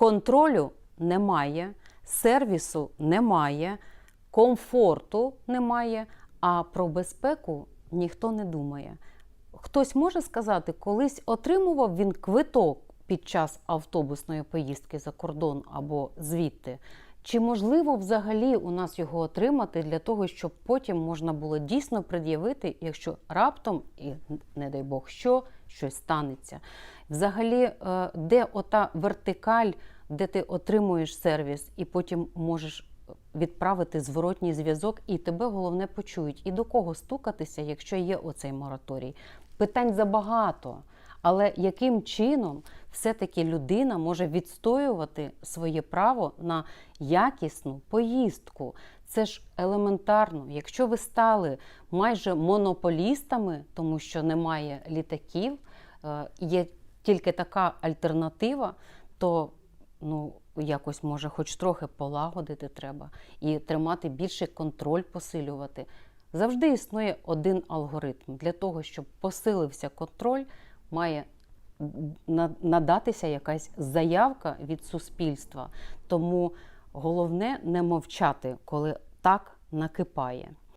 контролю немає, сервісу немає, комфорту немає, а про безпеку ніхто не думає. Хтось може сказати, колись отримував він квиток під час автобусної поїздки за кордон або звідти. Чи можливо взагалі у нас його отримати для того, щоб потім можна було дійсно пред'явити, якщо раптом, і не дай Бог, що щось станеться? Взагалі, е, де ота вертикаль, де ти отримуєш сервіс і потім можеш відправити зворотній зв'язок, і тебе головне почують. І до кого стукатися, якщо є оцей мораторій? Питань забагато. Але яким чином все-таки людина може відстоювати своє право на якісну поїздку? Це ж елементарно. Якщо ви стали майже монополістами, тому що немає літаків, е, є тільки така альтернатива, то ну, якось може хоч трохи полагодити треба і тримати більший контроль, посилювати. Завжди існує один алгоритм. Для того, щоб посилився контроль, має на- надатися якась заявка від суспільства. Тому головне не мовчати, коли так накипає.